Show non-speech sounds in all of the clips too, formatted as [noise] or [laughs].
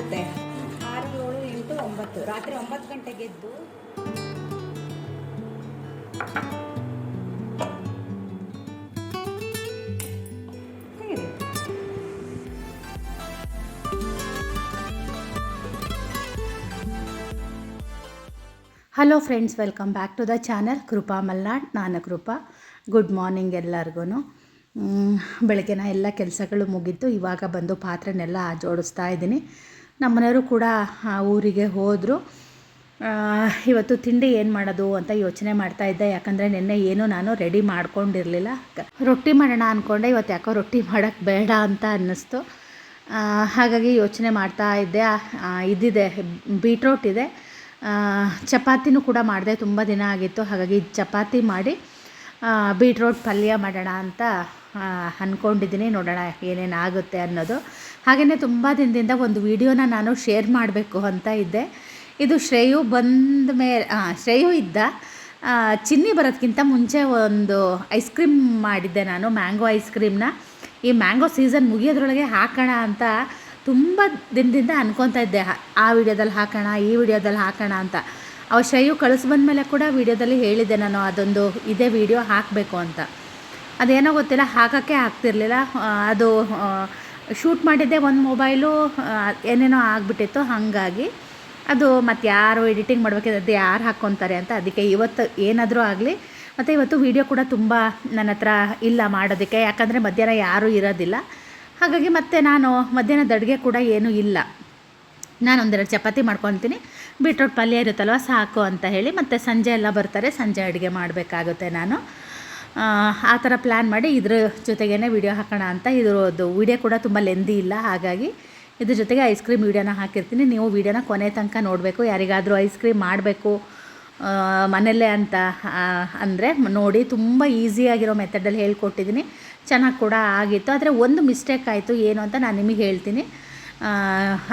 ಆಗುತ್ತೆ ಆರು, ಏಳು, ಎಂಟು, ಒಂಬತ್ತು. ರಾತ್ರಿ ಒಂಬತ್ತು ಗಂಟೆಗೆ ಎದ್ದು. Hello friends welcome back to the channel Krupa Malnad ನಾನು ಕೃಪಾ ಗುಡ್ ಮಾರ್ನಿಂಗ್ ಎಲ್ಲರಿಗೂ ಬೆಳಗ್ಗೆನ ಎಲ್ಲ ಕೆಲಸಗಳು ಮುಗೀತು. ಇವಾಗ ಬಂದು ಪಾತ್ರೆನೆಲ್ಲ ಜೋಡಿಸ್ತಾ ಇದ್ದೀನಿ. ನಮ್ಮನೆಯವರು ಕೂಡ ಆ, ಊರಿಗೆ ಹೋದರು. ಇವತ್ತು ತಿಂಡಿ ಏನು ಮಾಡೋದು ಅಂತ ಯೋಚನೆ ಮಾಡ್ತಾ ಇದ್ದೆ. ಯಾಕಂದರೆ ನಿನ್ನೆ ಏನೂ ನಾನು ರೆಡಿ ಮಾಡ್ಕೊಂಡಿರಲಿಲ್ಲ. ರೊಟ್ಟಿ ಮಾಡೋಣ ಅಂದ್ಕೊಂಡೆ ಇವತ್ತು ಯಾಕೋ ರೊಟ್ಟಿ ಮಾಡೋಕ್ಕೆ ಬೇಡ ಅಂತ ಅನ್ನಿಸ್ತು. ಹಾಗಾಗಿ ಯೋಚನೆ ಮಾಡ್ತಾ ಇದ್ದೆ. ಇದಿದೆ ಬೀಟ್ರೋಟ್ ಇದೆ. ಚಪಾತಿನೂ ಕೂಡ ಮಾಡಿದೆ. ತುಂಬ ದಿನ ಆಗಿತ್ತು. ಹಾಗಾಗಿ ಚಪಾತಿ ಮಾಡಿ ಬೀಟ್ರೂಟ್ ಪಲ್ಯ ಮಾಡೋಣ ಅಂತ ಅಂದ್ಕೊಂಡಿದ್ದೀನಿ ನೋಡೋಣ ಏನೇನು ಆಗುತ್ತೆ ಅನ್ನೋದು. ಹಾಗೆಯೇ ತುಂಬ ದಿನದಿಂದ ಒಂದು ವಿಡಿಯೋನ ನಾನು ಶೇರ್ ಮಾಡಬೇಕು ಅಂತ ಇದ್ದೆ. ಇದು ಶ್ರೇಯು ಬಂದ ಮೇಲೆ ಶ್ರೇಯು ಇದ್ದ ಚಿನ್ನಿ ಬರೋದಕ್ಕಿಂತ ಮುಂಚೆ ಒಂದು ಐಸ್ ಕ್ರೀಮ್ ಮಾಡಿದ್ದೆ ನಾನು, ಮ್ಯಾಂಗೋ ಐಸ್ ಕ್ರೀಮ್ನ. ಈ ಮ್ಯಾಂಗೋ ಸೀಸನ್ ಮುಗಿಯೋದ್ರೊಳಗೆ ಹಾಕೋಣ ಅಂತ ತುಂಬ ದಿನದಿಂದ ಅನ್ಕೊತಾ ಇದ್ದೆ. ಆ ವಿಡಿಯೋದಲ್ಲಿ ಹಾಕೋಣ, ಈ ವಿಡಿಯೋದಲ್ಲಿ ಹಾಕೋಣ ಅಂತ. ಅವ ಶ್ರೇಯು ಕಳಿಸ್ ಬಂದಮೇಲೆ ಕೂಡ ವಿಡಿಯೋದಲ್ಲಿ ಹೇಳಿದ್ದೆ ನಾನು, ಅದೊಂದು ಇದೇ ವಿಡಿಯೋ ಹಾಕಬೇಕು ಅಂತ. ಅದೇನೋ ಗೊತ್ತಿಲ್ಲ, ಹಾಕೋಕ್ಕೆ ಆಗ್ತಿರ್ಲಿಲ್ಲ. ಅದು ಶೂಟ್ ಮಾಡಿದ್ದೆ ಒಂದು ಮೊಬೈಲು ಏನೇನೋ ಆಗಿಬಿಟ್ಟಿತ್ತು, ಹಾಗಾಗಿ. ಅದು ಮತ್ತು ಯಾರು ಎಡಿಟಿಂಗ್ ಮಾಡಬೇಕಿದ್ರೆ ಅದು ಯಾರು ಹಾಕ್ಕೊತಾರೆ ಅಂತ ಅದಕ್ಕೆ ಇವತ್ತು ಏನಾದರೂ ಆಗಲಿ. ಮತ್ತು ಇವತ್ತು ವೀಡಿಯೋ ಕೂಡ ತುಂಬ ನನ್ನ ಹತ್ರ ಇಲ್ಲ ಮಾಡೋದಕ್ಕೆ, ಯಾಕಂದರೆ ಮಧ್ಯಾಹ್ನ ಯಾರೂ ಇರೋದಿಲ್ಲ. ಹಾಗಾಗಿ ಮತ್ತೆ ನಾನು ಮಧ್ಯಾಹ್ನದ ಅಡುಗೆ ಕೂಡ ಏನೂ ಇಲ್ಲ. ನಾನು ಒಂದೆರಡು ಚಪಾತಿ ಮಾಡ್ಕೊತೀನಿ ಬೀಟ್ರೋಟ್ ಪಲ್ಯ ಇರುತ್ತಲ್ವ, ಸಾಕು ಅಂತ ಹೇಳಿ ಮತ್ತು ಸಂಜೆ ಎಲ್ಲ ಬರ್ತಾರೆ, ಸಂಜೆ ಅಡುಗೆ ಮಾಡಬೇಕಾಗುತ್ತೆ ನಾನು. ಆ, ಥರ ಪ್ಲ್ಯಾನ್ ಮಾಡಿ ಇದ್ರ ಜೊತೆಗೇ ವಿಡಿಯೋ ಹಾಕೋಣ ಅಂತ. ಇದ್ರದ್ದು ವಿಡಿಯೋ ಕೂಡ ತುಂಬ ಲೆಂದಿ ಇಲ್ಲ ಹಾಗಾಗಿ ಇದ್ರ ಜೊತೆಗೆ ಐಸ್ ಕ್ರೀಮ್ ವೀಡಿಯೋನ ಹಾಕಿರ್ತೀನಿ. ನೀವು ವೀಡಿಯೋನ ಕೊನೆ ತನಕ ನೋಡಬೇಕು. ಯಾರಿಗಾದರೂ ಐಸ್ ಕ್ರೀಮ್ ಮಾಡಬೇಕು ಮನೆಯಲ್ಲೇ ಅಂತ ಅಂದರೆ ನೋಡಿ ತುಂಬ ಈಸಿಯಾಗಿರೋ ಮೆಥಡಲ್ಲಿ ಹೇಳ್ಕೊಟ್ಟಿದ್ದೀನಿ. ಚೆನ್ನಾಗಿ ಕೂಡ ಆಗಿತ್ತು. ಆದರೆ ಒಂದು ಮಿಸ್ಟೇಕ್ ಆಯಿತು ಏನು ಅಂತ ನಾನು ನಿಮಗೆ ಹೇಳ್ತೀನಿ.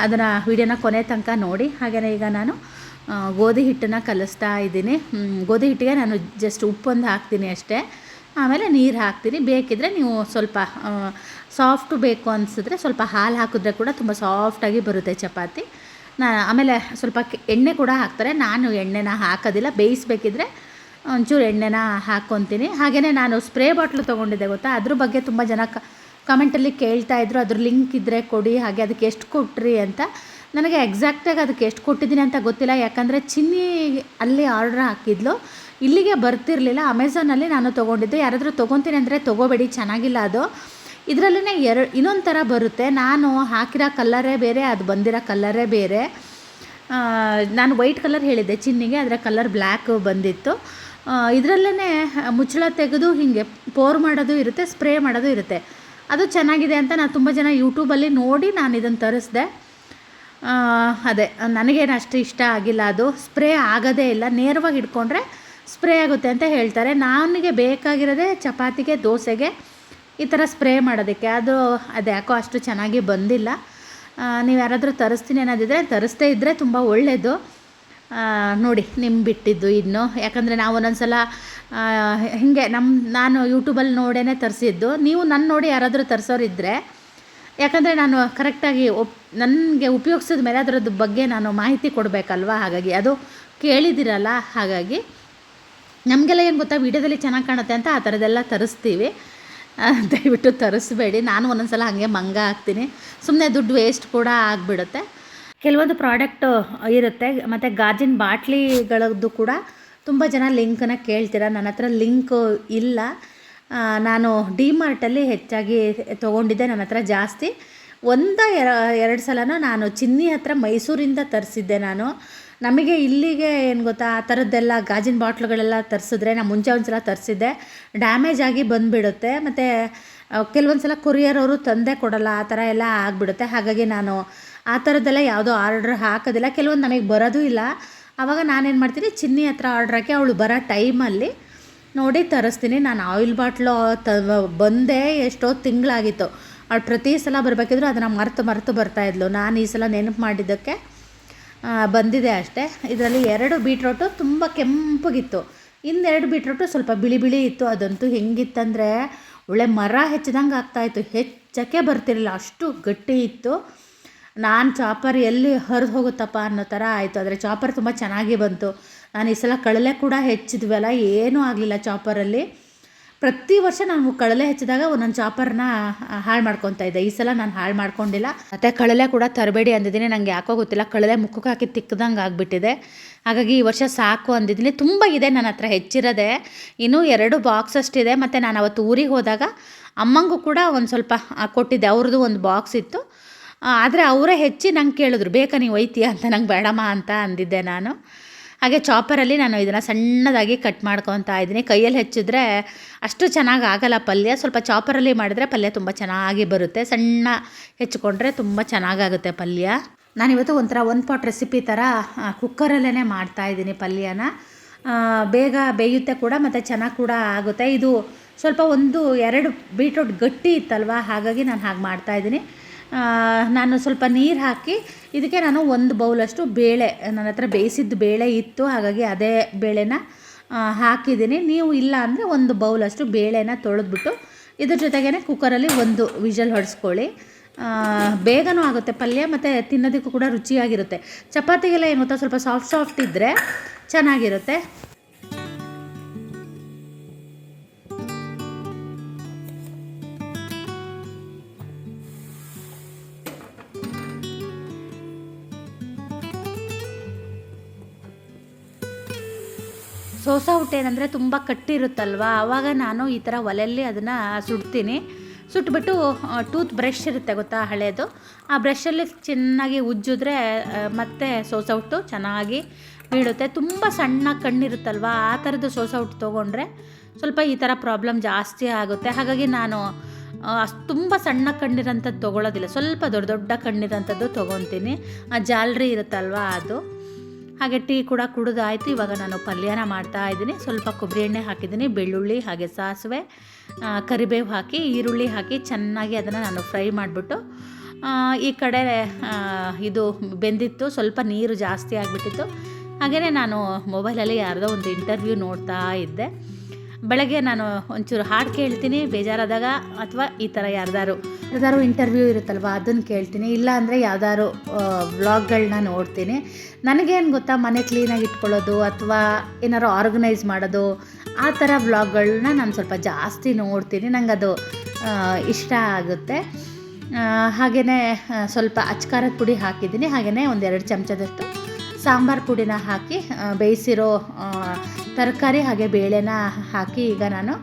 ಅದನ್ನು ವಿಡಿಯೋನ ಕೊನೆ ತನಕ ನೋಡಿ. ಹಾಗೆಯೇ ಈಗ ನಾನು ಗೋಧಿ ಹಿಟ್ಟನ್ನು ಕಲಿಸ್ತಾ ಇದ್ದೀನಿ. ಗೋಧಿ ಹಿಟ್ಟಿಗೆ ನಾನು ಜಸ್ಟ್ ಉಪ್ಪೊಂದು ಹಾಕ್ತೀನಿ ಅಷ್ಟೇ. ಆಮೇಲೆ ನೀರು ಹಾಕ್ತೀನಿ ಬೇಕಿದ್ದರೆ ನೀವು ಸ್ವಲ್ಪ ಸಾಫ್ಟು ಬೇಕು ಅನಿಸಿದ್ರೆ ಸ್ವಲ್ಪ ಹಾಲು ಹಾಕಿದ್ರೆ ಕೂಡ ತುಂಬ ಸಾಫ್ಟಾಗಿ ಬರುತ್ತೆ ಚಪಾತಿ. ನಾ, ಆಮೇಲೆ ಸ್ವಲ್ಪ ಎಣ್ಣೆ ಕೂಡ ಹಾಕ್ತಾರೆ. ನಾನು ಎಣ್ಣೆನ ಹಾಕೋದಿಲ್ಲ. ಬೇಯಿಸ್ಬೇಕಿದ್ರೆ ಒಂಚೂರು ಎಣ್ಣೆನ ಹಾಕ್ಕೊತೀನಿ ಹಾಗೆಯೇ ನಾನು ಸ್ಪ್ರೇ ಬಾಟ್ಲು ತೊಗೊಂಡಿದ್ದೆ ಗೊತ್ತಾ? ಅದ್ರ ಬಗ್ಗೆ ತುಂಬ ಜನ ಕ ಕಮೆಂಟಲ್ಲಿ ಕೇಳ್ತಾ ಇದ್ರು. ಅದ್ರ ಲಿಂಕ್ ಇದ್ದರೆ ಕೊಡಿ. ಹಾಗೆ ಅದಕ್ಕೆ ಎಷ್ಟು ಕೊಟ್ರಿ ಅಂತ. ನನಗೆ ಎಕ್ಸಾಕ್ಟಾಗಿ ಅದಕ್ಕೆ ಎಷ್ಟು ಕೊಟ್ಟಿದ್ದೀನಿ ಅಂತ ಗೊತ್ತಿಲ್ಲ. ಯಾಕಂದರೆ ಚಿನ್ನಿ ಅಲ್ಲಿ ಆರ್ಡ್ರ್ ಹಾಕಿದ್ಲು. ಇಲ್ಲಿಗೆ ಬರ್ತಿರಲಿಲ್ಲ. ಅಮೆಝಾನಲ್ಲಿ ನಾನು ತೊಗೊಂಡಿದ್ದೆ. ಯಾರಾದರೂ ತೊಗೊತೀನಿ ಅಂದರೆ ತೊಗೋಬೇಡಿ, ಚೆನ್ನಾಗಿಲ್ಲ ಅದು. ಇದರಲ್ಲೇ ಎರ, ಇನ್ನೊಂದು ಥರ ಬರುತ್ತೆ. ನಾನು ಹಾಕಿರೋ ಕಲ್ಲರೇ ಬೇರೆ, ಅದು ಬಂದಿರೋ ಕಲ್ಲರೇ ಬೇರೆ. ನಾನು ವೈಟ್ ಕಲರ್ ಹೇಳಿದ್ದೆ ಚಿನ್ನಿಗೆ, ಅದರ ಕಲರ್ ಬ್ಲ್ಯಾಕ್ ಬಂದಿತ್ತು. ಇದರಲ್ಲೇ ಮುಚ್ಚಳ ತೆಗೆದು ಹೀಗೆ ಪೋರ್ ಮಾಡೋದು ಇರುತ್ತೆ, ಸ್ಪ್ರೇ ಮಾಡೋದು ಇರುತ್ತೆ. ಅದು ಚೆನ್ನಾಗಿದೆ ಅಂತ ನಾನು ತುಂಬ ಜನ ಯೂಟ್ಯೂಬಲ್ಲಿ ನೋಡಿ ನಾನು ಇದನ್ನು ತರಿಸ್ದೆ. ಅದೇ, ನನಗೇನು ಅಷ್ಟು ಇಷ್ಟ ಆಗಿಲ್ಲ ಅದು. ಸ್ಪ್ರೇ ಆಗೋದೇ ಇಲ್ಲ. ನೇರವಾಗಿ ಇಟ್ಕೊಂಡ್ರೆ ಸ್ಪ್ರೇ ಆಗುತ್ತೆ ಅಂತ ಹೇಳ್ತಾರೆ. ನನಗೆ ಬೇಕಾಗಿರೋದೇ ಚಪಾತಿಗೆ, ದೋಸೆಗೆ ಈ ಥರ ಸ್ಪ್ರೇ ಮಾಡೋದಕ್ಕೆ. ಅದು ಅದು ಯಾಕೋ ಅಷ್ಟು ಚೆನ್ನಾಗಿ ಬಂದಿಲ್ಲ. ನೀವು ಯಾರಾದರೂ ತರಿಸ್ತೀನಿ ಅನ್ನೋದಿದ್ರೆ ತರಿಸ್ದೇ ಇದ್ದರೆ ತುಂಬ ಒಳ್ಳೆಯದು ನೋಡಿ ನಿಮ್ಮ ಬಿಟ್ಟಿದ್ದು ಇನ್ನು. ಯಾಕಂದರೆ ನಾವು ಒಂದೊಂದು ಸಲ ಹೀಗೆ ನಮ್ಮ ನಾನು ಯೂಟ್ಯೂಬಲ್ಲಿ ನೋಡೇ ತರಿಸಿದ್ದು. ನೀವು ನನ್ನ ನೋಡಿ ಯಾರಾದರೂ ತರಿಸೋರಿದ್ದರೆ ಯಾಕಂದರೆ ನಾನು ಕರೆಕ್ಟಾಗಿ ಒಪ್, ನನಗೆ ಉಪಯೋಗಿಸಿದ ಮೇಲೆ ಅದರದ್ದು ಬಗ್ಗೆ ನಾನು ಮಾಹಿತಿ ಕೊಡಬೇಕಲ್ವ? ಹಾಗಾಗಿ ಅದು ಕೇಳಿದಿರಲ್ಲ ಹಾಗಾಗಿ ನಮಗೆಲ್ಲ ಏನು ಗೊತ್ತಾ? ವೀಡಿಯೋದಲ್ಲಿ ಚೆನ್ನಾಗಿ ಕಾಣುತ್ತೆ ಅಂತ ಆ ಥರದ್ದೆಲ್ಲ ತರಿಸ್ತೀವಿ. ದಯವಿಟ್ಟು ತರಿಸ್ಬೇಡಿ. ನಾನು ಒಂದೊಂದು ಸಲ ಹಾಗೆ ಮಂಗ ಹಾಕ್ತೀನಿ. ಸುಮ್ಮನೆ ದುಡ್ಡು ವೇಸ್ಟ್ ಕೂಡ ಆಗಿಬಿಡುತ್ತೆ. ಕೆಲವೊಂದು ಪ್ರಾಡಕ್ಟು ಇರುತ್ತೆ. ಮತ್ತು ಗಾಜಿನ ಬಾಟ್ಲಿಗಳದ್ದು ಕೂಡ ತುಂಬ ಜನ ಲಿಂಕನ್ನು ಕೇಳ್ತೀರ? ನನ್ನ ಹತ್ರ ಲಿಂಕ್ ಇಲ್ಲ. ನಾನು ಡಿ ಮಾರ್ಟಲ್ಲಿ ಹೆಚ್ಚಾಗಿ ತೊಗೊಂಡಿದ್ದೆ. ನನ್ನ ಹತ್ರ ಜಾಸ್ತಿ. ಒಂದ ಎರ- ಎರಡು ಸಲನೂ ನಾನು ಚಿನ್ನಿ ಹತ್ರ ಮೈಸೂರಿಂದ ತರಿಸಿದ್ದೆ ನಾನು. ನಮಗೆ ಇಲ್ಲಿಗೆ ಏನು ಗೊತ್ತಾ, ಆ ಥರದ್ದೆಲ್ಲ ಗಾಜಿನ ಬಾಟ್ಲುಗಳೆಲ್ಲ ತರಿಸಿದ್ರೆ ನಾನು ಮುಂಚೆ ಒಂದು ಸಲ ತರಿಸಿದ್ದೆ. ಡ್ಯಾಮೇಜ್ ಆಗಿ ಬಂದುಬಿಡುತ್ತೆ. ಮತ್ತು ಕೆಲವೊಂದು ಸಲ ಕೊರಿಯರ್ ಅವರು ತಂದೆ ಕೊಡಲ್ಲ, ಆ ಥರ ಎಲ್ಲ ಆಗಿಬಿಡುತ್ತೆ. ಹಾಗಾಗಿ ನಾನು ಆ ಥರದ್ದೆಲ್ಲ ಯಾವುದೋ ಆರ್ಡ್ರ್ ಹಾಕೋದಿಲ್ಲ. ಕೆಲವೊಂದು ನನಗೆ ಬರೋದೂ ಇಲ್ಲ. ಆವಾಗ ನಾನೇನು ಮಾಡ್ತೀನಿ, ಚಿನ್ನಿ ಹತ್ರ ಆರ್ಡ್ರ್ ಹಾಕಿ ಅವಳು ಬರೋ ಟೈಮಲ್ಲಿ ನೋಡಿ ತರಿಸ್ತೀನಿ. ನಾನು ಆಯಿಲ್ ಬಾಟ್ಲು ತ, ಬಂದೇ ಎಷ್ಟೋ ತಿಂಗಳಾಗಿತ್ತು. ಅವಳು ಪ್ರತಿ ಸಲ ಬರಬೇಕಿದ್ರು ಅದನ್ನು ಮರೆತು ಮರೆತು ಬರ್ತಾಯಿದ್ಲು ನಾನು ಈ ಸಲ ನೆನಪು ಮಾಡಿದ್ದಕ್ಕೆ ಬಂದಿದೆ ಅಷ್ಟೇ. ಇದರಲ್ಲಿ ಎರಡು ಬೀಟ್ರೋಟು ತುಂಬ ಕೆಂಪಗಿತ್ತು. ಇನ್ನೆರಡು ಬೀಟ್ರೋಟು ಸ್ವಲ್ಪ ಬಿಳಿ ಬಿಳಿ ಇತ್ತು. ಅದಂತೂ ಹೆಂಗಿತ್ತಂದರೆ ಒಳ್ಳೆ ಮರ ಹೆಚ್ಚಿದಂಗೆ ಆಗ್ತಾಯಿತ್ತು. ಹೆಚ್ಚಕ್ಕೆ ಬರ್ತಿರಲಿಲ್ಲ. ಅಷ್ಟು ಗಟ್ಟಿ ಇತ್ತು. ನಾನು ಚಾಪರ್ ಎಲ್ಲಿ ಹರಿದು ಹೋಗುತ್ತಪ್ಪ ಅನ್ನೋ ಥರ ಆಯಿತು. ಆದರೆ ಚಾಪರ್ ತುಂಬ ಚೆನ್ನಾಗಿ ಬಂತು. ನಾನು ಈ ಸಲ ಕಳಲೆ ಕೂಡ ಹೆಚ್ಚಿದ್ವಲ್ಲ. ಏನೂ ಆಗಲಿಲ್ಲ ಚಾಪರಲ್ಲಿ. ಪ್ರತಿ ವರ್ಷ ನಾನು ಕಳಲೆ ಹೆಚ್ಚಿದಾಗ ಒಂದೊಂದು ಚಾಪರ್ನ ಹಾಳು ಮಾಡ್ಕೊತಾ ಇದ್ದೆ. ಈ ಸಲ ನಾನು ಹಾಳು ಮಾಡ್ಕೊಂಡಿಲ್ಲ. ಮತ್ತು ಕಳಲೆ ಕೂಡ ತರಬೇಡಿ ಅಂದಿದ್ದೀನಿ. ನನಗೆ ಯಾಕೋ ಗೊತ್ತಿಲ್ಲ. ಕಳಲೆ ಮುಖಕ್ಕೆ ಹಾಕಿ ತಿಕ್ಕದಂಗೆ ಆಗಿಬಿಟ್ಟಿದೆ. ಹಾಗಾಗಿ ಈ ವರ್ಷ ಸಾಕು ಅಂದಿದ್ದೀನಿ. ತುಂಬ ಇದೆ ನನ್ನ ಹತ್ರ ಹೆಚ್ಚಿರೋದೆ. ಇನ್ನೂ ಎರಡು ಬಾಕ್ಸ್ ಅಷ್ಟಿದೆ. ಮತ್ತು ನಾನು ಅವತ್ತು ಊರಿಗೆ ಹೋದಾಗ ಅಮ್ಮಂಗೂ ಕೂಡ ಒಂದು ಸ್ವಲ್ಪ ಕೊಟ್ಟಿದ್ದೆ. ಅವ್ರದ್ದು ಒಂದು ಬಾಕ್ಸ್ ಇತ್ತು. ಆದರೆ ಅವರೇ ಹೆಚ್ಚಿ ನಂಗೆ ಕೇಳಿದ್ರು. ಬೇಕಾ, ನೀವು ಒಯ್ತೀಯ? ಅಂತ. ನಂಗೆ ಬೇಡಮ್ಮ ಅಂತ ಅಂದಿದ್ದೆ ನಾನು. ಹಾಗೆ ಚಾಪರಲ್ಲಿ ನಾನು ಇದನ್ನು ಸಣ್ಣದಾಗಿ ಕಟ್ ಮಾಡ್ಕೊತಾ ಇದ್ದೀನಿ. ಕೈಯಲ್ಲಿ ಹೆಚ್ಚಿದ್ರೆ ಅಷ್ಟು ಚೆನ್ನಾಗಿ ಆಗಲ್ಲ ಪಲ್ಯ. ಸ್ವಲ್ಪ ಚಾಪರಲ್ಲಿ ಮಾಡಿದ್ರೆ ಪಲ್ಯ ತುಂಬ ಚೆನ್ನಾಗಿ ಬರುತ್ತೆ. ಸಣ್ಣ ಹೆಚ್ಚಿಕೊಂಡ್ರೆ ತುಂಬ ಚೆನ್ನಾಗಾಗುತ್ತೆ ಪಲ್ಯ. ನಾನಿವತ್ತು ಒಂಥರ ಒಂದು ಪಾಟ್ ರೆಸಿಪಿ ಥರ ಕುಕ್ಕರಲ್ಲೇ ಮಾಡ್ತಾಯಿದ್ದೀನಿ ಪಲ್ಯನ. ಬೇಗ ಬೇಯುತ್ತೆ ಕೂಡ ಮತ್ತು ಚೆನ್ನಾಗಿ ಕೂಡ ಆಗುತ್ತೆ. ಇದು ಸ್ವಲ್ಪ ಒಂದು ಎರಡು ಬೀಟ್ರೂಟ್ ಗಟ್ಟಿ ಇತ್ತಲ್ವ? ಹಾಗಾಗಿ ನಾನು ಹಾಗೆ ಮಾಡ್ತಾಯಿದ್ದೀನಿ ನಾನು ಸ್ವಲ್ಪ ನೀರು ಹಾಕಿ, ಇದಕ್ಕೆ ನಾನು ಒಂದು ಬೌಲಷ್ಟು ಬೇಳೆ, ನನ್ನ ಹತ್ರ ಬೇಯಿಸಿದ್ದು ಬೇಳೆ ಇತ್ತು, ಹಾಗಾಗಿ ಅದೇ ಬೇಳೆನ ಹಾಕಿದ್ದೀನಿ. ನೀವು ಇಲ್ಲ ಅಂದರೆ ಒಂದು ಬೌಲಷ್ಟು ಬೇಳೆನ ತೊಳೆದ್ಬಿಟ್ಟು, ಇದ್ರ ಜೊತೆಗೇ ಕುಕ್ಕರಲ್ಲಿ ಒಂದು ವಿಷಲ್ ಹೊಡೆಸ್ಕೊಳ್ಳಿ. ಬೇಗನೂ ಆಗುತ್ತೆ ಪಲ್ಯ, ಮತ್ತು ತಿನ್ನೋದಕ್ಕೂ ಕೂಡ ರುಚಿಯಾಗಿರುತ್ತೆ. ಚಪಾತಿಗೆಲ್ಲ ಏನು ಗೊತ್ತಾ, ಸ್ವಲ್ಪ ಸಾಫ್ಟ್ ಸಾಫ್ಟ್ ಇದ್ದರೆ ಚೆನ್ನಾಗಿರುತ್ತೆ. ಸೋಸಾ ಹುಟ್ಟೇನಂದರೆ ತುಂಬ ಕಟ್ಟಿರುತ್ತಲ್ವ? ಆವಾಗ ನಾನು ಈ ಥರ ಒಲೆಯಲ್ಲಿ ಅದನ್ನು ಸುಡ್ತೀನಿ. ಸುಟ್ಬಿಟ್ಟು ಟೂತ್ ಬ್ರಷ್ ಇರುತ್ತೆ ಗೊತ್ತಾ ಹಳೇದು? ಆ ಬ್ರಷಲ್ಲಿ ಚೆನ್ನಾಗಿ ಉಜ್ಜಿದ್ರೆ ಮತ್ತೆ ಸೋಸ ಹುಟ್ಟು ಚೆನ್ನಾಗಿ ಬೀಳುತ್ತೆ. ತುಂಬ ಸಣ್ಣ ಕಣ್ಣಿರುತ್ತಲ್ವ? ಆ ಥರದ್ದು ಸೋಸೌಟ್ ಹುಟ್ಟು ತೊಗೊಂಡ್ರೆ ಸ್ವಲ್ಪ ಈ ಥರ ಪ್ರಾಬ್ಲಮ್ ಜಾಸ್ತಿ ಆಗುತ್ತೆ. ಹಾಗಾಗಿ ನಾನು ಅಷ್ಟು ತುಂಬ ಸಣ್ಣ ಕಣ್ಣಿರೋಂಥದ್ದು ತೊಗೊಳೋದಿಲ್ಲ. ಸ್ವಲ್ಪ ದೊಡ್ಡ ದೊಡ್ಡ ಕಣ್ಣಿರೋಂಥದ್ದು ತೊಗೊತೀನಿ. ಆ ಜಾಲ್ರಿ ಇರುತ್ತಲ್ವ ಅದು? ಹಾಗೆ ಟೀ ಕೂಡ ಕುಡಿದಾಯಿತು. ಇವಾಗ ನಾನು ಪಲ್ಯನ ಮಾಡ್ತಾ ಇದ್ದೀನಿ. ಸ್ವಲ್ಪ ಕೊಬ್ಬರಿ ಎಣ್ಣೆ ಹಾಕಿದ್ದೀನಿ, ಬೆಳ್ಳುಳ್ಳಿ ಹಾಗೆ ಸಾಸಿವೆ ಕರಿಬೇವು ಹಾಕಿ, ಈರುಳ್ಳಿ ಹಾಕಿ ಚೆನ್ನಾಗಿ ಅದನ್ನು ನಾನು ಫ್ರೈ ಮಾಡಿಬಿಟ್ಟು ಈ ಕಡೆ ಇದು ಬೆಂದಿತ್ತು. ಸ್ವಲ್ಪ ನೀರು ಜಾಸ್ತಿ ಆಗಿಬಿಟ್ಟಿತ್ತು. ಹಾಗೆಯೇ ನಾನು ಮೊಬೈಲಲ್ಲಿ ಯಾರ್ದೋ ಒಂದು ಇಂಟರ್ವ್ಯೂ ನೋಡ್ತಾ ಇದ್ದೆ. ಬೆಳಗ್ಗೆ ನಾನು ಒಂಚೂರು ಹಾಡು ಕೇಳ್ತೀನಿ, ಬೇಜಾರಾದಾಗ ಅಥವಾ ಈ ಥರ ಯಾರ್ದಾರು ಯಾವ್ದಾದ್ರು ಇಂಟರ್ವ್ಯೂ ಇರುತ್ತಲ್ವ, ಅದನ್ನು ಕೇಳ್ತೀನಿ. ಇಲ್ಲ ಅಂದರೆ ಯಾವ್ದಾದ್ರು ವ್ಲಾಗ್ಗಳನ್ನ ನೋಡ್ತೀನಿ. ನನಗೇನು ಗೊತ್ತಾ, ಮನೆ ಕ್ಲೀನಾಗಿ ಇಟ್ಕೊಳ್ಳೋದು ಅಥವಾ ಏನಾರು ಆರ್ಗನೈಸ್ ಮಾಡೋದು, ಆ ಥರ ವ್ಲಾಗ್ಗಳನ್ನ ನಾನು ಸ್ವಲ್ಪ ಜಾಸ್ತಿ ನೋಡ್ತೀನಿ. ನಂಗೆ ಅದು ಇಷ್ಟ ಆಗುತ್ತೆ. ಹಾಗೆಯೇ ಸ್ವಲ್ಪ ಅಚ್ಕಾರದ ಪುಡಿ ಹಾಕಿದ್ದೀನಿ. ಹಾಗೆಯೇ ಒಂದೆರಡು ಚಮಚದಷ್ಟು ಸಾಂಬಾರು ಪುಡಿನ ಹಾಕಿ ಬೇಯಿಸಿರೋ ತರಕಾರಿ ಹಾಗೆ ಬೇಳೆನ ಹಾಕಿ ಈಗ ನಾನು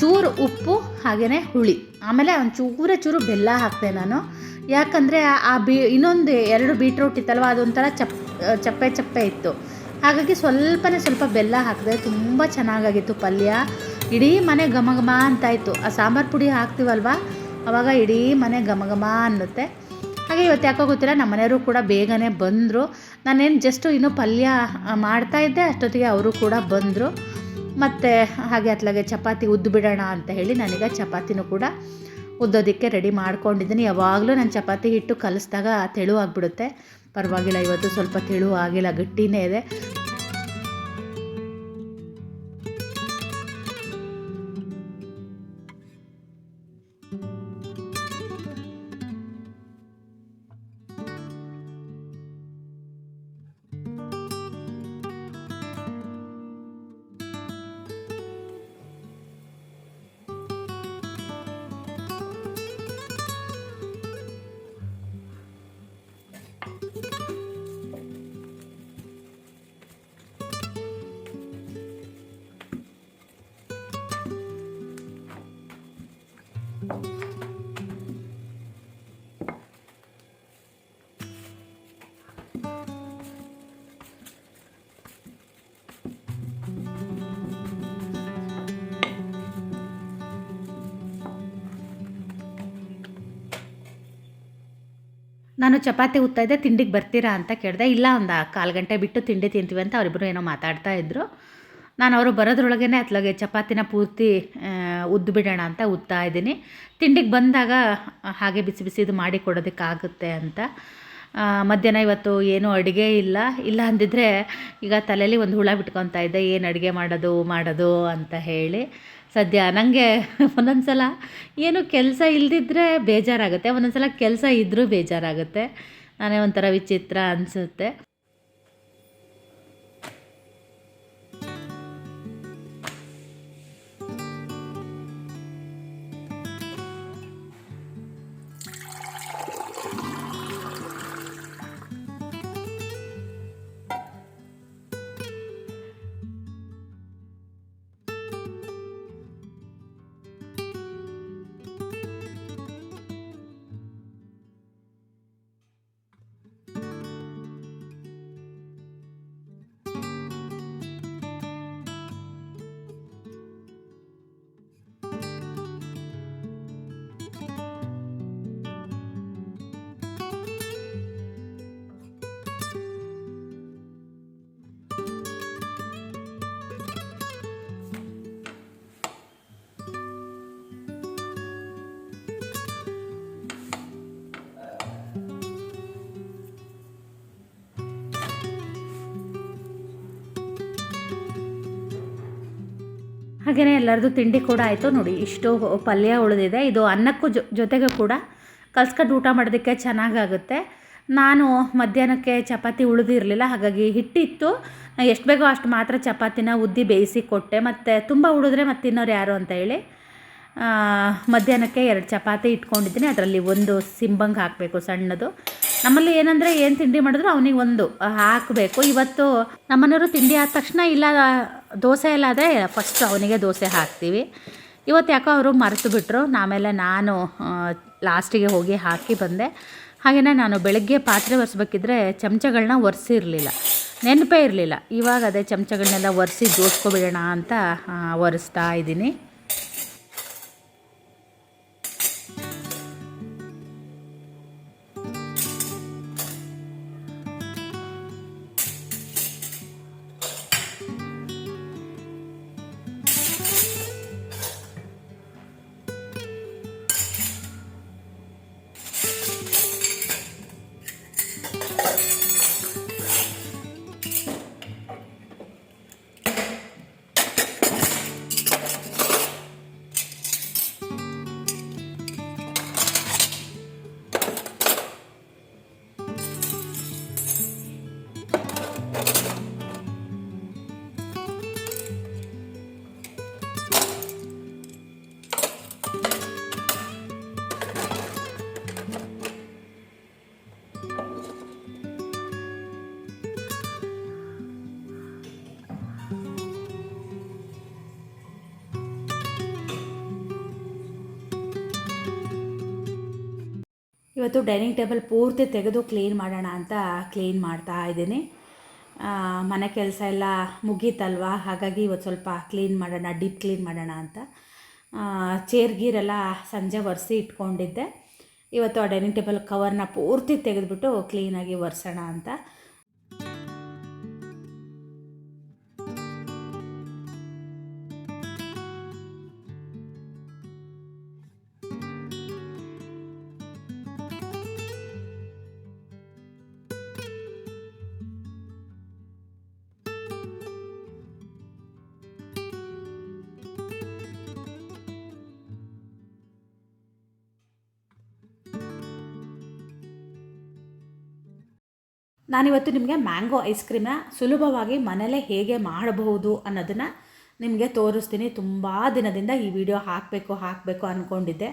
ಚೂರು ಉಪ್ಪು ಹಾಗೆಯೇ ಹುಳಿ. ಆಮೇಲೆ ಒಂದು ಚೂರೇ ಚೂರು ಬೆಲ್ಲ ಹಾಕ್ತೆ ನಾನು. ಯಾಕಂದರೆ ಆ ಬಿ, ಇನ್ನೊಂದು ಎರಡು ಬೀಟ್ರೂಟ್ ಇತ್ತಲ್ವ, ಅದೊಂಥರ ಚಪ್ ಚಪ್ಪೆ ಚಪ್ಪೆ ಇತ್ತು. ಹಾಗಾಗಿ ಸ್ವಲ್ಪನೇ ಸ್ವಲ್ಪ ಬೆಲ್ಲ ಹಾಕಿದೆ ತುಂಬ ಚೆನ್ನಾಗಾಗಿತ್ತು ಪಲ್ಯ. ಇಡೀ ಮನೆ ಘಮ ಘಮ ಆ ಸಾಂಬಾರು ಪುಡಿ ಹಾಕ್ತೀವಲ್ವ? ಅವಾಗ ಇಡೀ ಮನೆ ಘಮ ಘಮ ಅನ್ನುತ್ತೆ. ಹಾಗೆ ಇವತ್ತು ಯಾಕೋ ಗೊತ್ತಿಲ್ಲ ನಮ್ಮ ಮನೆಯವರು ಕೂಡ ಬೇಗನೆ ಬಂದರು. ನಾನೇನು ಜಸ್ಟು ಇನ್ನೂ ಪಲ್ಯ ಮಾಡ್ತಾ ಇದ್ದೆ, ಅಷ್ಟೊತ್ತಿಗೆ ಅವರು ಕೂಡ ಬಂದರು. ಮತ್ತು ಹಾಗೆ ಅತ್ಲಾಗೆ ಚಪಾತಿ ಉದ್ದು ಬಿಡೋಣ ಅಂತ ಹೇಳಿ ನಾನೀಗ ಚಪಾತಿನೂ ಕೂಡ ಉದ್ದೋದಕ್ಕೆ ರೆಡಿ ಮಾಡ್ಕೊಂಡಿದ್ದೀನಿ. ಯಾವಾಗಲೂ ನಾನು ಚಪಾತಿ ಹಿಟ್ಟು ಕಲಿಸಿದಾಗ ತೆಳು ಆಗಿಬಿಡುತ್ತೆ. ಪರವಾಗಿಲ್ಲ, ಇವತ್ತು ಸ್ವಲ್ಪ ತೆಳು ಆಗಿಲ್ಲ, ಗಟ್ಟಿನೇ ಇದೆ. ನಾನು ಚಪಾತಿ ಉತ್ತಾ ಇದ್ದೆ, ತಿಂಡಿಗೆ ಬರ್ತೀರಾ ಅಂತ ಕೇಳಿದೆ. ಇಲ್ಲ, ಒಂದು ಕಾಲು ಗಂಟೆ ಬಿಟ್ಟು ತಿಂಡಿ ತಿಂತೀವಿ ಅಂತ ಅವರಿಬ್ಬರು ಏನೋ ಮಾತಾಡ್ತಾ ಇದ್ದರು ನಾನು ಅವರು ಬರೋದ್ರೊಳಗೇ ಅತ್ಲಾಗೆ ಚಪಾತಿನ ಪೂರ್ತಿ ಉದ್ದು ಬಿಡೋಣ ಅಂತ ಉತ್ತಾ ಇದ್ದೀನಿ. ತಿಂಡಿಗೆ ಬಂದಾಗ, ಹಾಗೆ ಬಿಸಿ ಬಿಸಿ ಇದು ಮಾಡಿ ಕೊಡೋದಕ್ಕಾಗುತ್ತೆ ಅಂತ. ಮಧ್ಯಾಹ್ನ ಇವತ್ತು ಏನೂ ಅಡುಗೆ ಇಲ್ಲ. ಇಲ್ಲ ಅಂದಿದ್ರೆ ಈಗ ತಲೆಯಲ್ಲಿ ಒಂದು ಹುಳ ಬಿಟ್ಕೊತಾ ಇದ್ದೆ. ಏನು ಅಡುಗೆ ಮಾಡೋದು ಮಾಡೋದು ಅಂತ ಹೇಳಿ. ಸದ್ಯ ನನಗೆ [laughs] ಒಂದೊಂದು ಸಲ ಏನು ಕೆಲಸ ಇಲ್ದಿದ್ರೆ ಬೇಜಾರಾಗುತ್ತೆ. ಒಂದೊಂದು ಸಲ ಕೆಲಸ ಇದ್ದರೂ ಬೇಜಾರಾಗುತ್ತೆ. ನಾನೇ ಒಂಥರ ವಿಚಿತ್ರ ಅನಿಸುತ್ತೆ. ಹಾಗೆಯೇ ಎಲ್ಲರದು ತಿಂಡಿ ಕೂಡ ಆಯಿತು ನೋಡಿ. ಇಷ್ಟು ಪಲ್ಯ ಉಳಿದಿದೆ. ಇದು ಅನ್ನಕ್ಕೂ ಜೊತೆಗೆ ಕೂಡ ಕಲ್ಸ್ಕೊಂಡು ಊಟ ಮಾಡೋದಕ್ಕೆ ಚೆನ್ನಾಗಾಗುತ್ತೆ. ನಾನು ಮಧ್ಯಾಹ್ನಕ್ಕೆ ಚಪಾತಿ ಉಳಿದಿರಲಿಲ್ಲ. ಹಾಗಾಗಿ ಹಿಟ್ಟಿತ್ತು. ಎಷ್ಟು ಬೇಕೋ ಅಷ್ಟು ಮಾತ್ರ ಚಪಾತಿನ ಉದ್ದಿ ಬೇಯಿಸಿ ಕೊಟ್ಟೆ. ಮತ್ತು ತುಂಬ ಉಳಿದ್ರೆ ಮತ್ತೆ ತಿನ್ನೋರು ಯಾರು ಅಂತ ಹೇಳಿ ಮಧ್ಯಾಹ್ನಕ್ಕೆ ಎರಡು ಚಪಾತಿ ಇಟ್ಕೊಂಡಿದ್ದೀನಿ. ಅದರಲ್ಲಿ ಒಂದು ಸಿಂಬಂಗ್ ಹಾಕಬೇಕು ಸಣ್ಣದು. ನಮ್ಮಲ್ಲಿ ಏನಂದರೆ ಏನು ತಿಂಡಿ ಮಾಡಿದ್ರು ಅವನಿಗೆ ಒಂದು ಹಾಕಬೇಕು. ಇವತ್ತು ನಮ್ಮನೆಯವರು ತಿಂಡಿ ಆದ ತಕ್ಷಣ ಇಲ್ಲ, ದೋಸೆ ಎಲ್ಲ ಆದರೆ ಫಸ್ಟ್ ಅವನಿಗೆ ದೋಸೆ ಹಾಕ್ತೀವಿ. ಇವತ್ತು ಯಾಕೋ ಅವರು ಮರೆತು ಬಿಟ್ಟರು ಆಮೇಲೆ ನಾನು ಲಾಸ್ಟಿಗೆ ಹೋಗಿ ಹಾಕಿ ಬಂದೆ. ಹಾಗೆಯೇ ನಾನು ಬೆಳಗ್ಗೆ ಪಾತ್ರೆ ಒರೆಸ್ಬೇಕಿದ್ರೆ ಚಮಚಗಳನ್ನ ಒರೆಸಿರಲಿಲ್ಲ. ನೆನಪೇ ಇರಲಿಲ್ಲ. ಇವಾಗ ಅದೇ ಚಮಚಗಳನ್ನೆಲ್ಲ ಒರೆಸಿ ಜೋಡಿಸ್ಕೊಬಿಡೋಣ ಅಂತ ಒರೆಸ್ತಾ ಇದ್ದೀನಿ. ಇವತ್ತು ಡೈನಿಂಗ್ ಟೇಬಲ್ ಪೂರ್ತಿ ತೆಗೆದು ಕ್ಲೀನ್ ಮಾಡೋಣ ಅಂತ ಕ್ಲೀನ್ ಮಾಡ್ತಾ ಇದ್ದೀನಿ. ಮನೆ ಕೆಲಸ ಎಲ್ಲ ಮುಗೀತಲ್ವ? ಹಾಗಾಗಿ ಇವತ್ತು ಸ್ವಲ್ಪ ಕ್ಲೀನ್ ಮಾಡೋಣ, ಡೀಪ್ ಕ್ಲೀನ್ ಮಾಡೋಣ ಅಂತ. ಚೇರ್ ಗೀರೆಲ್ಲ ಸಂಜೆ ಒರೆಸಿ ಇಟ್ಕೊಂಡಿದ್ದೆ. ಇವತ್ತು ಆ ಡೈನಿಂಗ್ ಟೇಬಲ್ ಕವರ್ನ ಪೂರ್ತಿ ತೆಗೆದುಬಿಟ್ಟು ಕ್ಲೀನಾಗಿ ಒರೆಸೋಣ ಅಂತ. ನಾನಿವತ್ತು ನಿಮಗೆ ಮ್ಯಾಂಗೋ ಐಸ್ ಕ್ರೀಮ್ನ ಸುಲಭವಾಗಿ ಮನೆಯಲ್ಲೇ ಹೇಗೆ ಮಾಡಬಹುದು ಅನ್ನೋದನ್ನು ನಿಮಗೆ ತೋರಿಸ್ತೀನಿ. ತುಂಬ ದಿನದಿಂದ ಈ ವಿಡಿಯೋ ಹಾಕಬೇಕು ಹಾಕಬೇಕು ಅಂದ್ಕೊಂಡಿದ್ದೆ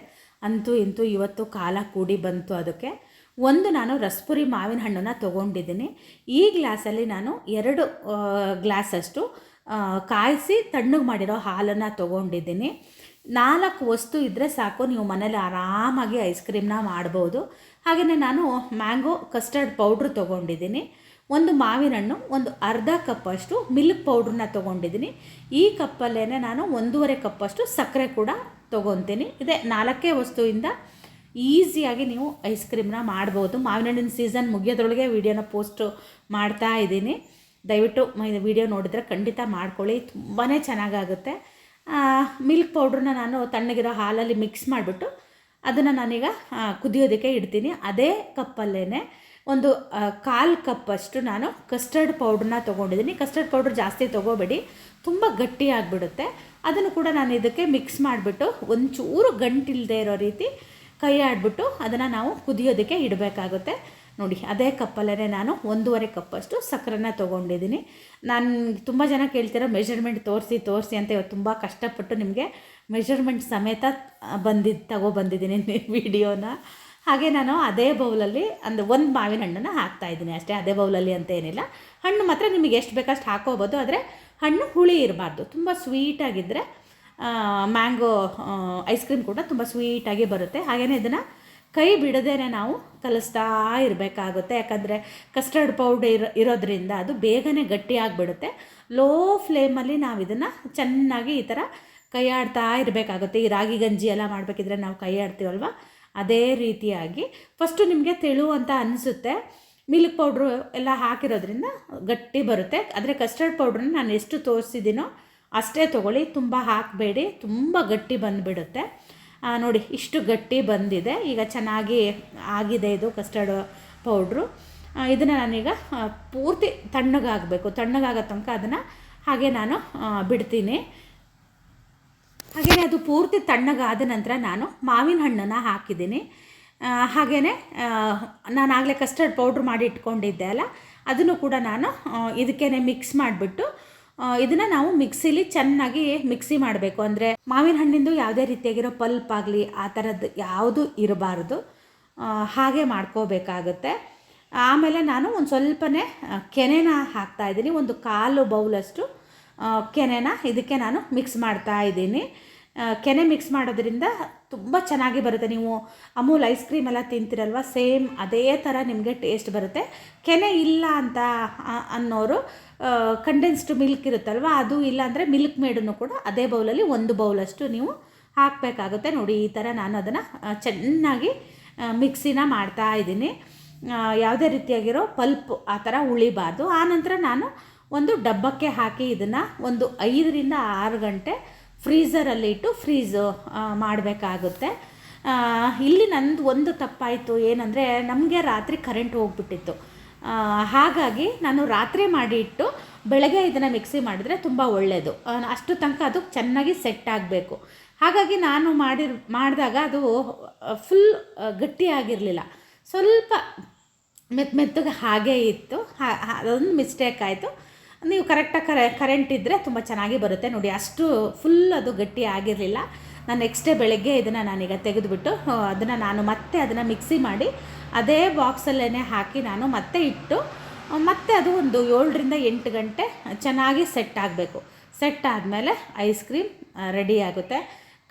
ಅಂತೂ ಇಂತೂ ಇವತ್ತು ಕಾಲ ಕೂಡಿ ಬಂತು ಅದಕ್ಕೆ. ಒಂದು ನಾನು ರಸ್ಪುರಿ ಮಾವಿನ ಹಣ್ಣನ್ನು ತೊಗೊಂಡಿದ್ದೀನಿ. ಈ ಗ್ಲಾಸಲ್ಲಿ ನಾನು ಎರಡು ಗ್ಲಾಸಷ್ಟು ಕಾಯಿಸಿ ತಣ್ಣಗೆ ಮಾಡಿರೋ ಹಾಲನ್ನು ತೊಗೊಂಡಿದ್ದೀನಿ. ನಾಲ್ಕು ವಸ್ತು ಇದ್ದರೆ ಸಾಕು, ನೀವು ಮನೇಲಿ ಆರಾಮಾಗಿ ಐಸ್ ಕ್ರೀಮ್ನ ಮಾಡ್ಬೋದು. ಹಾಗೆಯೇ ನಾನು ಮ್ಯಾಂಗೋ, ಕಸ್ಟರ್ಡ್ ಪೌಡ್ರ್ ತೊಗೊಂಡಿದ್ದೀನಿ. ಒಂದು ಮಾವಿನ ಹಣ್ಣು ಒಂದು ಅರ್ಧ ಕಪ್ಪಷ್ಟು ಮಿಲ್ಕ್ ಪೌಡ್ರನ್ನ ತೊಗೊಂಡಿದ್ದೀನಿ. ಈ ಕಪ್ಪಲ್ಲೇ ನಾನು ಒಂದೂವರೆ ಕಪ್ಪಷ್ಟು ಸಕ್ಕರೆ ಕೂಡ ತೊಗೊತೀನಿ. ಇದೇ ನಾಲ್ಕೇ ವಸ್ತುವಿಂದ ಈಸಿಯಾಗಿ ನೀವು ಐಸ್ ಕ್ರೀಮ್ನ ಮಾಡ್ಬೋದು. ಮಾವಿನ ಹಣ್ಣಿನ ಸೀಸನ್ ಮುಗಿಯೋದ್ರೊಳಗೆ ವಿಡಿಯೋನ ಪೋಸ್ಟು ಮಾಡ್ತಾ ಇದ್ದೀನಿ. ದಯವಿಟ್ಟು ವಿಡಿಯೋ ನೋಡಿದರೆ ಖಂಡಿತ ಮಾಡ್ಕೊಳ್ಳಿ. ತುಂಬಾ ಚೆನ್ನಾಗಾಗುತ್ತೆ. ಮಿಲ್ಕ್ ಪೌಡ್ರನ್ನ ನಾನು ತಣ್ಣಗಿರೋ ಹಾಲಲ್ಲಿ ಮಿಕ್ಸ್ ಮಾಡಿಬಿಟ್ಟು ಅದನ್ನು ನಾನೀಗ ಕುದಿಯೋದಕ್ಕೆ ಇಡ್ತೀನಿ. ಅದೇ ಕಪ್ಪಲ್ಲೇ ಒಂದು ಕಾಲು ಕಪ್ಪಷ್ಟು ನಾನು ಕಸ್ಟರ್ಡ್ ಪೌಡ್ರನ್ನ ತೊಗೊಂಡಿದ್ದೀನಿ. ಕಸ್ಟರ್ಡ್ ಪೌಡ್ರ್ ಜಾಸ್ತಿ ತೊಗೋಬೇಡಿ. ತುಂಬ ಗಟ್ಟಿ ಆಗಿಬಿಡುತ್ತೆ. ಅದನ್ನು ಕೂಡ ನಾನು ಇದಕ್ಕೆ ಮಿಕ್ಸ್ ಮಾಡಿಬಿಟ್ಟು ಒಂಚೂರು ಗಂಟಿಲ್ಲದೆ ಇರೋ ರೀತಿ ಕೈ ಆಡಿಬಿಟ್ಟು ಅದನ್ನು ನಾವು ಕುದಿಯೋದಕ್ಕೆ ಇಡಬೇಕಾಗುತ್ತೆ. ನೋಡಿ, ಅದೇ ಕಪ್ಪಲ್ಲೇ ನಾನು ಒಂದೂವರೆ ಕಪ್ಪಷ್ಟು ಸಕ್ಕರೆನ ತೊಗೊಂಡಿದ್ದೀನಿ. ನಾನು ತುಂಬ ಜನ ಕೇಳ್ತಿರೋ ಮೆಷರ್ಮೆಂಟ್ ತೋರಿಸಿ ತೋರಿಸಿ ಅಂತ ಇವತ್ತು ತುಂಬ ಕಷ್ಟಪಟ್ಟು ನಿಮಗೆ ಮೆಷರ್ಮೆಂಟ್ ಸಮೇತ ಬಂದಿದ್ದು ತಗೊಬಂದಿದ್ದೀನಿ [laughs] ವಿಡಿಯೋನ. ಹಾಗೆ ನಾನು ಅದೇ ಬೌಲಲ್ಲಿ ಅಂದರೆ ಒಂದು ಮಾವಿನ ಹಣ್ಣನ್ನು ಹಾಕ್ತಾಯಿದ್ದೀನಿ ಅಷ್ಟೇ, ಅದೇ ಬೌಲಲ್ಲಿ ಅಂತ ಏನಿಲ್ಲ. ಹಣ್ಣು ಮಾತ್ರ ನಿಮಗೆ ಎಷ್ಟು ಬೇಕಷ್ಟು ಹಾಕೋಬೋದು, ಆದರೆ ಹಣ್ಣು ಹುಳಿ ಇರಬಾರ್ದು, ತುಂಬ ಸ್ವೀಟಾಗಿದ್ದರೆ ಮ್ಯಾಂಗೋ ಐಸ್ ಕ್ರೀಮ್ ಕೂಡ ತುಂಬ ಸ್ವೀಟಾಗಿ ಬರುತ್ತೆ. ಹಾಗೆಯೇ ಇದನ್ನು ಕೈ ಬಿಡದೇನೆ ನಾವು ಕಲಿಸ್ತಾ ಇರಬೇಕಾಗುತ್ತೆ. ಯಾಕಂದರೆ ಕಸ್ಟರ್ಡ್ ಪೌಡರ್ ಇರೋ ಇರೋದ್ರಿಂದ ಅದು ಬೇಗನೆ ಗಟ್ಟಿಯಾಗಿಬಿಡುತ್ತೆ ಲೋ ಫ್ಲೇಮಲ್ಲಿ ನಾವು ಇದನ್ನು ಚೆನ್ನಾಗಿ ಈ ಥರ ಕೈಯಾಡ್ತಾ ಇರಬೇಕಾಗುತ್ತೆ. ಈ ರಾಗಿ ಗಂಜಿ ಎಲ್ಲ ಮಾಡಬೇಕಿದ್ರೆ ನಾವು ಕೈ ಆಡ್ತೀವಲ್ವ ಅದೇ ರೀತಿಯಾಗಿ ಫಸ್ಟು ನಿಮಗೆ ತೆಳು ಅಂತ ಅನಿಸುತ್ತೆ. ಮಿಲ್ಕ್ ಪೌಡ್ರು ಎಲ್ಲ ಹಾಕಿರೋದ್ರಿಂದ ಗಟ್ಟಿ ಬರುತ್ತೆ. ಆದರೆ ಕಸ್ಟರ್ಡ್ ಪೌಡ್ರನ್ನ ನಾನು ಎಷ್ಟು ತೋರಿಸಿದ್ದೀನೋ ಅಷ್ಟೇ ತೊಗೊಳ್ಳಿ. ತುಂಬ ಹಾಕಬೇಡಿ. ತುಂಬ ಗಟ್ಟಿ ಬಂದುಬಿಡುತ್ತೆ. ನೋಡಿ, ಇಷ್ಟು ಗಟ್ಟಿ ಬಂದಿದೆ. ಈಗ ಚೆನ್ನಾಗಿ ಆಗಿದೆ ಇದು ಕಸ್ಟರ್ಡ್ ಪೌಡ್ರು. ಇದನ್ನು ನಾನೀಗ ಪೂರ್ತಿ ತಣ್ಣಗಾಗಬೇಕು. ತಣ್ಣಗಾಗೋ ತನಕ ಅದನ್ನು ಹಾಗೆ ನಾನು ಬಿಡ್ತೀನಿ. ಹಾಗೆಯೇ ಅದು ಪೂರ್ತಿ ತಣ್ಣಗಾದ ನಂತರ ನಾನು ಮಾವಿನ ಹಣ್ಣನ್ನು ಹಾಕಿದ್ದೀನಿ. ಹಾಗೆಯೇ ನಾನು ಆಗಲೇ ಕಸ್ಟರ್ಡ್ ಪೌಡ್ರ್ ಮಾಡಿ ಇಟ್ಕೊಂಡಿದ್ದೆ ಅಲ್ಲ, ಅದನ್ನು ಕೂಡ ನಾನು ಇದಕ್ಕೇ ಮಿಕ್ಸ್ ಮಾಡಿಬಿಟ್ಟು ಇದನ್ನು ನಾವು ಮಿಕ್ಸಿಲಿ ಚೆನ್ನಾಗಿ ಮಿಕ್ಸಿ ಮಾಡಬೇಕು. ಅಂದರೆ ಮಾವಿನ ಹಣ್ಣಿಂದು ಯಾವುದೇ ರೀತಿಯಾಗಿರೋ ಪಲ್ಪ್ ಆಗಲಿ, ಆ ಥರದ್ದು ಯಾವುದು ಇರಬಾರ್ದು. ಹಾಗೆ ಮಾಡ್ಕೋಬೇಕಾಗುತ್ತೆ. ಆಮೇಲೆ ನಾನು ಒಂದು ಸ್ವಲ್ಪನೇ ಕೆನೆನ ಹಾಕ್ತಾ ಇದ್ದೀನಿ. ಒಂದು ಕಾಲು ಬೌಲಷ್ಟು ಕೆನೆನ ಇದಕ್ಕೆ ನಾನು ಮಿಕ್ಸ್ ಮಾಡ್ತಾ ಇದ್ದೀನಿ. ಕೆನೆ ಮಿಕ್ಸ್ ಮಾಡೋದ್ರಿಂದ ತುಂಬ ಚೆನ್ನಾಗಿ ಬರುತ್ತೆ. ನೀವು ಅಮೂಲ್ ಐಸ್ ಕ್ರೀಮ್ ಎಲ್ಲ ತಿಂತಿರಲ್ವ, ಸೇಮ್ ಅದೇ ಥರ ನಿಮಗೆ ಟೇಸ್ಟ್ ಬರುತ್ತೆ. ಕೆನೆ ಇಲ್ಲ ಅಂತ ಅನ್ನೋರು ಕಂಡೆನ್ಸ್ಡ್ ಮಿಲ್ಕ್ ಇರುತ್ತಲ್ವ, ಅದು ಇಲ್ಲ ಅಂದರೆ ಮಿಲ್ಕ್ ಮೇಡನ್ನು ಕೂಡ ಅದೇ ಬೌಲಲ್ಲಿ ಒಂದು ಬೌಲಷ್ಟು ನೀವು ಹಾಕಬೇಕಾಗುತ್ತೆ. ನೋಡಿ, ಈ ಥರ ನಾನು ಅದನ್ನು ಚೆನ್ನಾಗಿ ಮಿಕ್ಸಿನ ಮಾಡ್ತಾ ಇದ್ದೀನಿ. ಯಾವುದೇ ರೀತಿಯಾಗಿರೋ ಪಲ್ಪ್ ಆ ಥರ ಉಳಿಬಾರ್ದು. ಆನಂತರ ನಾನು ಒಂದು ಡಬ್ಬಕ್ಕೆ ಹಾಕಿ ಇದನ್ನು ಒಂದು ಐದರಿಂದ ಆರು ಗಂಟೆ ಫ್ರೀಝರಲ್ಲಿ ಇಟ್ಟು ಫ್ರೀಝು ಮಾಡಬೇಕಾಗುತ್ತೆ. ಇಲ್ಲಿ ನಂದು ಒಂದು ತಪ್ಪಾಯಿತು. ಏನಂದರೆ, ನಮಗೆ ರಾತ್ರಿ ಕರೆಂಟ್ ಹೋಗ್ಬಿಟ್ಟಿತ್ತು. ಹಾಗಾಗಿ ನಾನು ರಾತ್ರಿ ಮಾಡಿಟ್ಟು ಬೆಳಗ್ಗೆ ಇದನ್ನು ಮಿಕ್ಸಿ ಮಾಡಿದ್ರೆ ತುಂಬ ಒಳ್ಳೆಯದು ಅಷ್ಟು ತನಕ ಅದು ಚೆನ್ನಾಗಿ ಸೆಟ್ ಆಗಬೇಕು. ಹಾಗಾಗಿ ನಾನು ಮಾಡಿರ್, ಮಾಡಿದಾಗ ಅದು ಫುಲ್ ಗಟ್ಟಿಯಾಗಿರಲಿಲ್ಲ. ಸ್ವಲ್ಪ ಮೆತ್ತ ಮೆತ್ತಗೆ ಹಾಗೇ ಇತ್ತು. ಅದೊಂದು ಮಿಸ್ಟೇಕ್ ಆಯಿತು. ನೀವು ಕರೆಕ್ಟಾಗಿ ಕರೆ ಕರೆಂಟ್ ಇದ್ದರೆ ತುಂಬ ಚೆನ್ನಾಗಿ ಬರುತ್ತೆ ನೋಡಿ. ಅಷ್ಟು ಫುಲ್ ಅದು ಗಟ್ಟಿ ಆಗಿರಲಿಲ್ಲ ನಾನು ನೆಕ್ಸ್ಟ್ ಡೇ ಬೆಳಗ್ಗೆ ಇದನ್ನು ನಾನೀಗ ತೆಗೆದುಬಿಟ್ಟು ಅದನ್ನು ನಾನು ಮತ್ತೆ ಅದನ್ನು ಮಿಕ್ಸಿ ಮಾಡಿ, ಅದೇ ಬಾಕ್ಸಲ್ಲೇ ಹಾಕಿ ನಾನು ಮತ್ತೆ ಇಟ್ಟು ಮತ್ತೆ ಅದು ಒಂದು ಏಳರಿಂದ ಎಂಟು ಗಂಟೆ ಚೆನ್ನಾಗಿ ಸೆಟ್ ಆಗಬೇಕು. ಸೆಟ್ ಆದಮೇಲೆ ಐಸ್ ಕ್ರೀಮ್ ರೆಡಿ ಆಗುತ್ತೆ.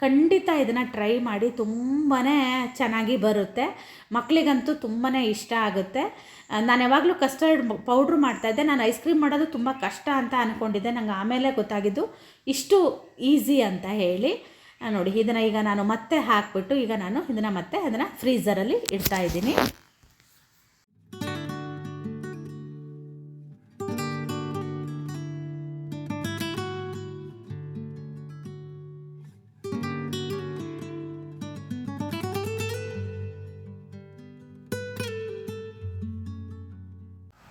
ಖಂಡಿತ ಇದನ್ನು ಟ್ರೈ ಮಾಡಿ ತುಂಬಾ ಚೆನ್ನಾಗಿ ಬರುತ್ತೆ. ಮಕ್ಕಳಿಗಂತೂ ತುಂಬಾ ಇಷ್ಟ ಆಗುತ್ತೆ. ನಾನು ಯಾವಾಗಲೂ ಕಸ್ಟರ್ಡ್ ಪೌಡ್ರ್ ಮಾಡ್ತಾಯಿದ್ದೆ ನಾನು ಐಸ್ ಕ್ರೀಮ್ ಮಾಡೋದು ತುಂಬ ಕಷ್ಟ ಅಂತ ಅಂದ್ಕೊಂಡಿದ್ದೆ ನಂಗೆ ಆಮೇಲೆ ಗೊತ್ತಾಗಿದ್ದು ಇಷ್ಟು ಈಸಿ ಅಂತ ಹೇಳಿ. ನೋಡಿ, ಇದನ್ನು ಈಗ ನಾನು ಮತ್ತೆ ಹಾಕ್ಬಿಟ್ಟು ಈಗ ನಾನು ಇದನ್ನು ಮತ್ತೆ ಅದನ್ನು ಫ್ರೀಝರಲ್ಲಿ ಇಡ್ತಾ ಇದ್ದೀನಿ.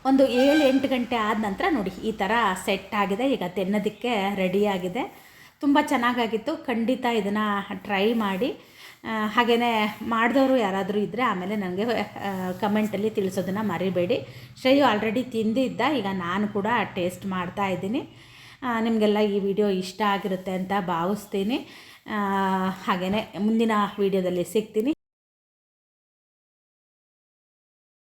ಒಂದು ಏಳು ಎಂಟು ಗಂಟೆ ಆದ ನಂತರ ನೋಡಿ, ಈ ಥರ ಸೆಟ್ ಆಗಿದೆ. ಈಗ ತಿನ್ನೋದಕ್ಕೆ ರೆಡಿಯಾಗಿದೆ ತುಂಬ ಚೆನ್ನಾಗಾಗಿತ್ತು. ಖಂಡಿತ ಇದನ್ನು ಟ್ರೈ ಮಾಡಿ. ಹಾಗೆಯೇ ಮಾಡಿದವರು ಯಾರಾದರೂ ಇದ್ದರೆ ಆಮೇಲೆ ನನಗೆ ಕಮೆಂಟಲ್ಲಿ ತಿಳಿಸೋದನ್ನು ಮರಿಬೇಡಿ. ಶ್ರೇಯು ಆಲ್ರೆಡಿ ತಿಂದಿದ್ದ, ಈಗ ನಾನು ಕೂಡ ಟೇಸ್ಟ್ ಮಾಡ್ತಾ ಇದ್ದೀನಿ. ನಿಮಗೆಲ್ಲ ಈ ವಿಡಿಯೋ ಇಷ್ಟ ಆಗಿರುತ್ತೆ ಅಂತ ಭಾವಿಸ್ತೀನಿ. ಹಾಗೆಯೇ ಮುಂದಿನ ವಿಡಿಯೋದಲ್ಲಿ ಸಿಗ್ತೀನಿ.